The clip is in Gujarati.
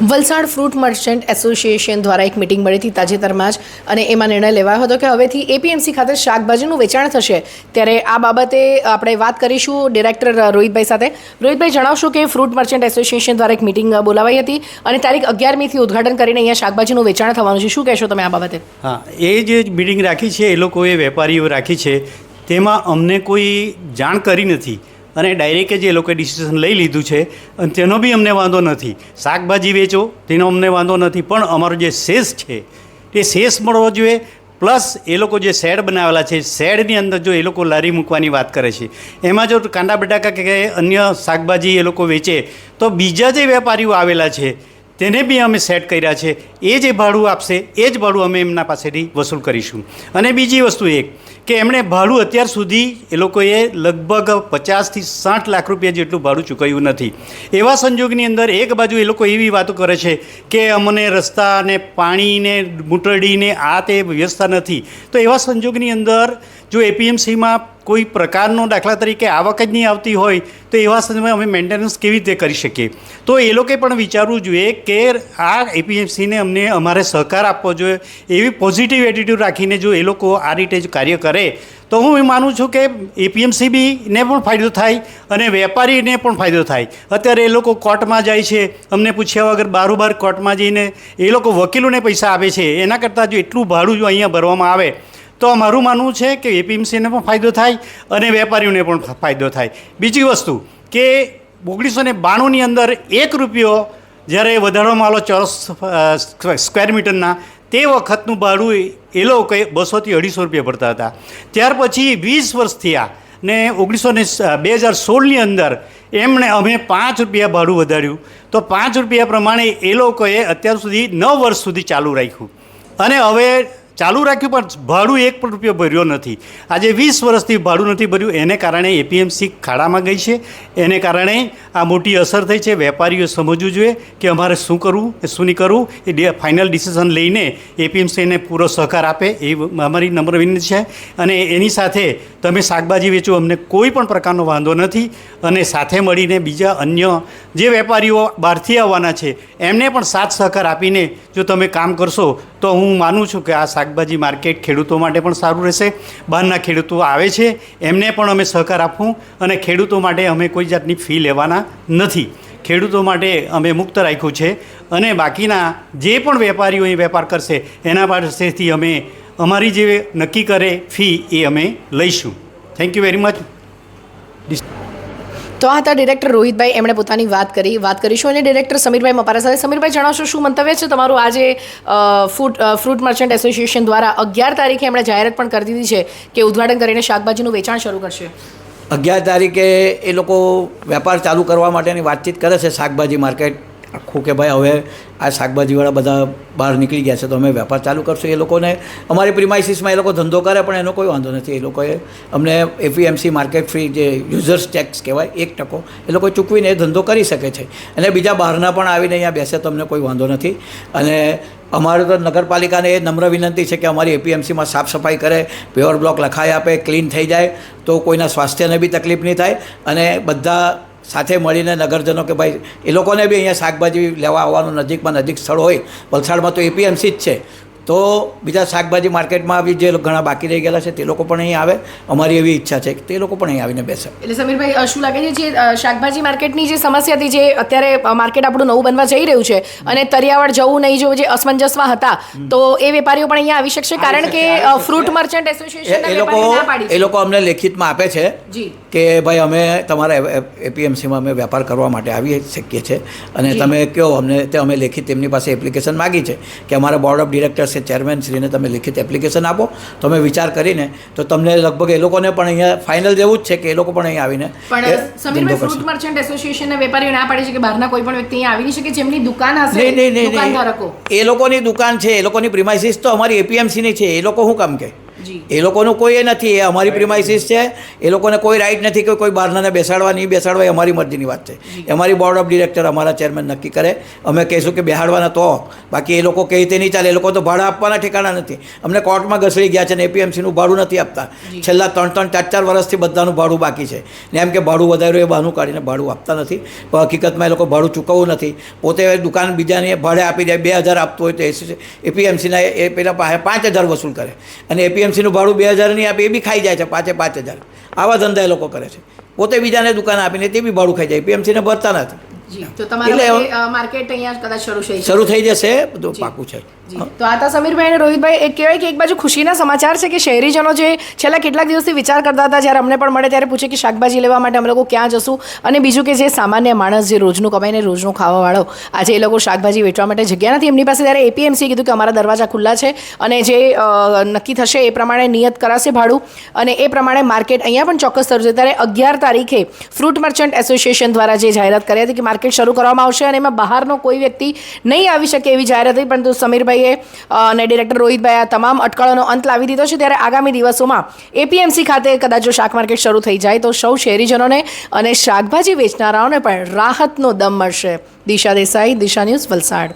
વલસાડ ફ્રૂટ મર્ચન્ટ એસોસિએશન દ્વારા એક મિટિંગ મળી હતી તાજેતરમાં જ અને એમાં નિર્ણય લેવાયો હતો કે હવેથી એપીએમસી ખાતે શાકભાજીનું વેચાણ થશે. ત્યારે આ બાબતે આપણે વાત કરીશું ડિરેક્ટર રોહિતભાઈ સાથે. રોહિતભાઈ, જણાવશો કે ફ્રૂટ મર્ચન્ટ એસોસિએશન દ્વારા એક મિટિંગ બોલાવાઈ હતી અને તારીખ અગિયારમીથી ઉદઘાટન કરીને અહીંયા શાકભાજીનું વેચાણ થવાનું છે. શું કહેશો તમે આ બાબતે? હા, એ જે મિટિંગ રાખી છે, એ લોકોએ વેપારીઓ રાખી છે, તેમાં અમને કોઈ જાણ કરી નથી. અને ડાયરેક્ટ જ એ લોકોએ ડિસિઝન લઈ લીધું છે. અને તેનો બી અમને વાંધો નથી. શાકભાજી વેચો, તેનો અમને વાંધો નથી. પણ અમારો જે શેષ છે એ શેષ મળવો જોઈએ. પ્લસ એ લોકો જે શેડ બનાવેલા છે, શેડની અંદર જો એ લોકો લારી મૂકવાની વાત કરે છે. એમાં જો કાંદા બટાકા કે અન્ય શાકભાજી એ લોકો વેચે, તો બીજા જે વેપારીઓ આવેલા છે તેને બી અમે સેટ કર્યા છે. એ જે ભાડું આપશે, એ જ ભાડું અમે એમના પાસેથી વસૂલ કરીશું. અને બીજી વસ્તુ એક, કે એમણે ભાડું અત્યાર સુધી એ લોકોએ લગભગ પચાસથી સાઠ લાખ રૂપિયા જેટલું ભાડું ચૂકવ્યું નથી. એવા સંજોગની અંદર એક બાજુ એ લોકો એવી વાતો કરે છે કે અમને રસ્તા અને પાણીને મૂટરડીને આ તે વ્યવસ્થા નથી. તો એવા સંજોગની અંદર જો એપીએમસીમાં કોઈ પ્રકારનો દાખલા તરીકે આવક જ નહીં આવતી હોય, તો એવા સમયમાં અમે મેન્ટેનન્સ કેવી રીતે કરી શકીએ? તો એ લોકોએ પણ વિચારવું જોઈએ કે આ એપીએમસીને અમને અમારે સહકાર આપવો જોઈએ, એવી પોઝિટિવ એટીટ્યૂડ રાખીને જો એ લોકો આ રીતે જ કાર્ય કરે, તો હું એ માનું છું કે એપીએમસી બીને પણ ફાયદો થાય અને વેપારીને પણ ફાયદો થાય. અત્યારે એ લોકો કોર્ટમાં જાય છે, અમને પૂછ્યા વગર બારોબાર કોર્ટમાં જઈને એ લોકો વકીલોને પૈસા આપે છે, એના કરતાં જો એટલું ભાડું જો અહીંયા ભરવામાં આવે તો મારું માનવું છે કે એપીએમસીને પણ ફાયદો થાય અને વેપારીઓને પણ ફાયદો થાય. બીજી વસ્તુ કે ઓગણીસો ને બાણુંની અંદર એક રૂપિયો જ્યારે વધારવામાં આવેલો ચોરસ સ્ક્વેર મીટરના તે વખતનું ભાડું એ લોકોએ બસોથી અઢીસો રૂપિયા ભરતા હતા. ત્યાર પછી વીસ વર્ષ થયા ને ઓગણીસો ને બે હજાર સોળની અંદર એમણે અમે પાંચ રૂપિયા ભાડું વધાર્યું. તો પાંચ રૂપિયા પ્રમાણે એ લોકોએ અત્યાર સુધી નવ વર્ષ સુધી ચાલુ રાખ્યું. અને હવે ચાલુ રાખ્યું, પણ ભાડું એક પણ રૂપિયો ભર્યો નથી. આજે વીસ વર્ષથી ભાડું નથી ભર્યું, એને કારણે એપીએમસી ખાડામાં ગઈ છે. એને કારણે આ મોટી અસર થઈ છે. વેપારીઓ સમજવું જોઈએ કે અમારે શું કરવું, એ શું નહીં કરવું. એ ફાઇનલ ડિસિઝન લઈને એપીએમસીને પૂરો સહકાર આપે, એ અમારી નમ્ર વિનંતી છે. અને એની સાથે તમે શાકભાજી વેચો, અમને કોઈ પણ પ્રકારનો વાંધો નથી. અને સાથે મળીને બીજા અન્ય જે વેપારીઓ બહારથી આવવાના છે, એમને પણ સાથ સહકાર આપીને જો તમે કામ કરશો, તો હું માનું છું કે આ શાકભાજી માર્કેટ ખેડૂતો માટે પણ સારું રહેશે. બહારના ખેડૂતો આવે છે, એમને પણ અમે સહકાર આપવું અને ખેડૂતો માટે અમે કોઈ જાતની ફી લેવાના નથી. ખેડૂતો માટે અમે મુક્ત રાખ્યું છે અને બાકીના જે પણ વેપારીઓ અહીં વેપાર કરશે, એના પાસેથી અમે અમારી જે નક્કી કરે ફી એ અમે લઈશું. થેન્ક યુ વેરી મચ તો આ હતા ડિરેક્ટર રોહિતભાઈ એમણે પોતાની વાત કરી. વાત કરીશું અને ડિરેક્ટર સમીરભાઈ મપારા સાથે. સમીરભાઈ જણાવશો શું મંતવ્ય છે? તમારું આજે ફૂડ ફ્રૂટ મર્ચન્ટ એસોસિએશન દ્વારા અગિયાર તારીખે એમણે જાહેરાત પણ કરી દીધી છે કે ઉદ્ઘાટન કરીને શાકભાજીનું વેચાણ શરૂ કરશે. અગિયાર તારીખે એ લોકો વેપાર ચાલુ કરવા માટેની વાતચીત કરે છે શાકભાજી માર્કેટ આખું કે ભાઈ હવે આ શાકભાજીવાળા બધા બહાર નીકળી ગયા છે તો અમે વેપાર ચાલુ કરશું. એ લોકોને અમારી પ્રિમાઇસીસમાં એ લોકો ધંધો કરે પણ એનો કોઈ વાંધો નથી. એ લોકોએ અમને એપીએમસી માર્કેટ ફ્રી જે યુઝર્સ ટેક્સ કહેવાય, એક ટકો એ લોકો ચૂકવીને એ ધંધો કરી શકે છે. અને બીજા બહારના પણ આવીને અહીંયા બેસે તો અમને કોઈ વાંધો નથી. અને અમારે તો નગરપાલિકાને એ નમ્ર વિનંતી છે કે અમારી એપીએમસીમાં સાફ સફાઈ કરે પ્યોર બ્લોક લખાઈ આપે ક્લીન થઈ જાય, તો કોઈના સ્વાસ્થ્યને બી તકલીફ નહીં થાય. અને બધા સાથે મળીને નગરજનો કે ભાઈ એ લોકોને બી અહીંયા શાકભાજી લેવા આવવાનું નજીકમાં નજીક સ્થળ હોય વલસાડમાં તો એપીએમસી જ છે. તો બીજા શાકભાજી માર્કેટમાં બી જે ઘણા બાકી રહી ગયેલા છે તે લોકો પણ અહીં આવે. અમારી એવી ઈચ્છા છે કે તે લોકો પણ અહીં આવીને બેસે. એટલે સમીરભાઈ શું લાગે છે જે શાકભાજી માર્કેટની જે સમસ્યા હતી જે અત્યારે માર્કેટ આપણું નવું બનવા જઈ રહ્યું છે અને તરિયાવાડ જવું નહીં જો જે અસમંજસમાં હતા તો એ વેપારીઓ પણ અહીંયા આવી શકશે? કારણ કે ફ્રૂટ મર્ચન્ટ એસોસિએશન એ લોકો એ લોકો અમને લેખિતમાં આપે છે. જી. કે ભાઈ અમે તમારા એપીએમસીમાં અમે વેપાર કરવા માટે આવી શકીએ છીએ. અને તમે કહો અમને તે અમે લેખિત તેમની પાસે એપ્લિકેશન માગી છે કે અમારા બોર્ડ ઓફ ડિરેક્ટર્સ છે ચેરમેન શ્રીને તમે લેખિત એપ્લિકેશન આપો. તો અમે વિચાર કરીને તો તમને લગભગ એ લોકોને પણ અહીંયા ફાઇનલ જેવું જ છે કે એ લોકો પણ અહીં આવીને પણ સમીરભાઈ. ફ્રૂટ મર્ચન્ટ એસોસિએશનના વેપારીઓ ના પાડે છે કે બહારના કોઈ પણ વ્યક્તિ અહીંયા આવી શકે શકે જેમની દુકાન હશે નહીં નહીં નહીં એ લોકોની દુકાન છે એ લોકોની પ્રિમાઇસીસ તો અમારી એપીએમસીની છે એ લોકો શું કામ કે. એ લોકોનું કોઈ એ નથી એ અમારી પ્રિમાઇસીસ છે. એ લોકોને કોઈ રાઈટ નથી કે કોઈ બહારનાને બેસાડવા નહીં બેસાડવા એ અમારી મરજીની વાત છે. અમારી બોર્ડ ઓફ ડિરેક્ટર અમારા ચેરમેન નક્કી કરે. અમે કહીશું કે બેહાડવાના તો બાકી એ લોકો કહે તે નહીં ચાલે એ લોકો તો ભાડા આપવાના ઠેકાણા નથી. અમને કોર્ટમાં ઘસડી ગયા છે ને એપીએમસીનું ભાડું નથી આપતા. છેલ્લા ત્રણ ત્રણ ચાર ચાર વર્ષથી બધાનું ભાડું બાકી છે. ને એમ કે ભાડું વધાર્યું એ બહાનું કાઢીને ભાડું આપતા નથી. પણ હકીકતમાં એ લોકો ભાડું ચૂકવવું નથી. પોતે દુકાન બીજાને ભાડે આપી દે બે હજાર આપતું હોય તો એસી એપીએમસીના એ પેલા પાસે પાંચ હજાર વસૂલ કરે. અને એપીએમસીનું ભાડું બે હજાર નહીં આપે એ બી ખાઈ જાય છે પાંચે પાંચ હજાર. આવા ધંધા એ લોકો કરે છે. પોતે બીજાને દુકાન આપીને તે બી ભાડું ખાઈ જાય. એપીએમસીને ભરતા નથી. જી તો તમારા એટલે માર્કેટ અહીંયા કદાચ શરૂ થઈ શરૂ થઈ જશે બધું પાકું છે. તો આ તો સમીરભાઈ અને રોહિતભાઈ. એક કહેવાય કે એક બાજુ ખુશીના સમાચાર છે કે શહેરીજનો જે છેલ્લા કેટલાક દિવસથી વિચાર કરતા હતા, જ્યારે અમને પણ મળે ત્યારે પૂછે કે શાકભાજી લેવા માટે અમે લોકો ક્યાં જશું? અને બીજું કે જે સામાન્ય માણસ જે રોજનું કમાઈને રોજનું ખાવાવાળો, આજે એ લોકો શાકભાજી વેચવા માટે જગ્યા નથી. એમની પાસે ત્યારે એપીએમસી કીધું કે અમારા દરવાજા ખુલ્લા છે અને જે નક્કી થશે એ પ્રમાણે નિયત કરાશે ભાડું. અને એ પ્રમાણે માર્કેટ અહીંયા પણ ચોક્કસ છે ત્યારે અગિયાર તારીખે ફ્રૂટ મર્ચન્ટ એસોસિએશન દ્વારા જે જાહેરાત કરી હતી કે માર્કેટ શરૂ કરવામાં આવશે અને એમાં બહારનો કોઈ વ્યક્તિ નહીં આવી શકે એવી જાહેરાત હતી પરંતુ સમીરભાઈએ અ, અને ડિરેક્ટર રોહિતભાઈ આ તમામ અટકળોનો અંત લાવી દીધો છે. ત્યારે આગામી દિવસોમાં એપીએમસી ખાતે કદાચ જો શાક માર્કેટ શરૂ થઈ જાય તો સૌ શહેરીજનોને અને શાકભાજી વેચનારાઓને પણ રાહતનો દમ મળશે. દિશા દેસાઈ દિશા ન્યૂઝ વલસાડ.